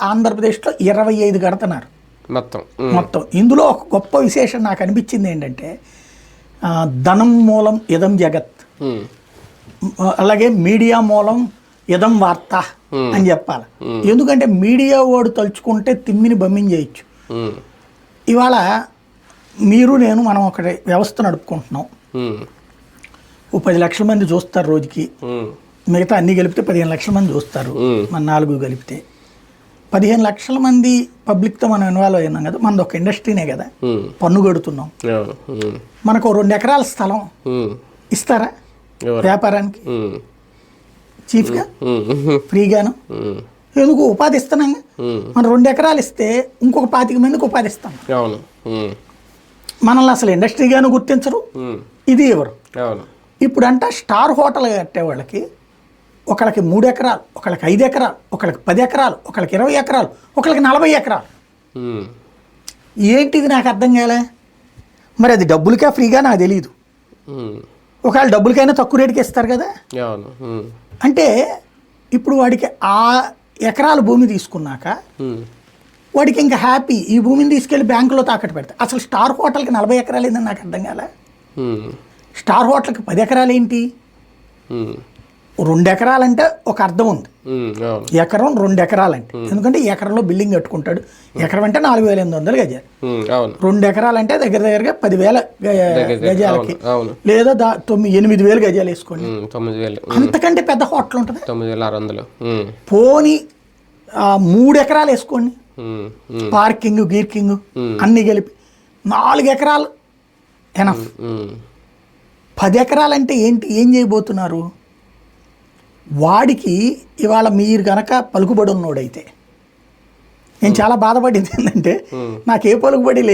ఆంధ్రప్రదేశ్లో ఇరవై ఐదు కడుతున్నారు. మొత్తం. మొత్తం. ఇందులో ఒక గొప్ప విశేషం నాకు అనిపించింది ఏంటంటే ధనం మూలం ఇదం జగత్. అలాగే మీడియా మూలం ఇదం వార్త అని చెప్పాలి. ఎందుకంటే మీడియా వాడు తలుచుకుంటే తిమ్మిని ఉమ్, ఇవాళ మీరు నేను మనం ఒకటి వ్యవస్థ నడుపుకుంటున్నాం. ఓ పది లక్షల మంది చూస్తారు రోజుకి. మిగతా అన్ని కలిపితే పదిహేను లక్షల మంది చూస్తారు. మన నాలుగు కలిపితే పదిహేను లక్షల మంది పబ్లిక్తో మనం ఇన్వాల్వ్ అయినాం కదా మనది ఒక ఇండస్ట్రీనే కదా. పన్ను కడుతున్నాం. మనకు రెండు ఎకరాల స్థలం ఇస్తారా? వ్యాపారానికి? చీఫ్గా? ఫ్రీగాను? ఎందుకు ఉపాధి ఇస్తున్నాం? మనం రెండు ఎకరాలు ఇస్తే ఇంకొక పాతిక మందికి ఉపాధి ఇస్తాం. మనల్ని అసలు ఇండస్ట్రీగాను గుర్తించరు. ఇది ఎవరు? ఇప్పుడంట స్టార్ హోటల్ కట్టే వాళ్ళకి ఒకళ్ళకి మూడు ఎకరాలు ఒకళ్ళకి ఐదు ఎకరాలు ఒకళ్ళకి పది ఎకరాలు ఒకళ్ళకి ఇరవై ఎకరాలు ఒకళ్ళకి నలభై ఎకరాలు. ఏంటిది నాకు అర్థం కాలే? మరి అది డబ్బులకే ఫ్రీగా నాకు తెలియదు ఒకవేళ డబ్బులకైనా తక్కువ రేటుకి ఇస్తారు కదా? అంటే ఇప్పుడు వాడికి ఆ ఎకరాల భూమి తీసుకున్నాక వాడికి ఇంకా హ్యాపీ ఈ భూమిని తీసుకెళ్ళి బ్యాంకులో తాకట్టు పెడతా. అసలు స్టార్ హోటల్కి నలభై ఎకరాలు ఏందని నాకు అర్థం కాలే? స్టార్ హోటల్కి పది ఎకరాలు ఏంటి? రెండు ఎకరాలంటే ఒక అర్థం ఉంది. ఎకరం రెండు ఎకరాలంటే ఎందుకంటే ఎకరంలో బిల్డింగ్ కట్టుకుంటాడు. ఎకరం అంటే నాలుగు వేల ఎనిమిది వందలు గజాలు. రెండు ఎకరాలంటే దగ్గర దగ్గరగా పదివేల గజాలకి. లేదా దా తొమ్మిది ఎనిమిది వేలు గజాలు వేసుకోండి. అంతకంటే పెద్ద హోటల్ ఉంటుంది? తొమ్మిది వేల ఆరు వందలు పోని మూడు ఎకరాలు వేసుకోండి. పార్కింగ్ గీర్కింగ్. అన్నీ కలిపి. నాలుగు ఎకరాలు ఎనఫ్ పది ఎకరాలంటే ఏంటి ఏం చేయబోతున్నారు? వాడికి ఇవాళ మీరు గనక పలుకుబడి ఉన్నోడైతే. నేను చాలా బాధపడింది ఏంటంటే నాకు ఏ పలుకుబడి లేదు.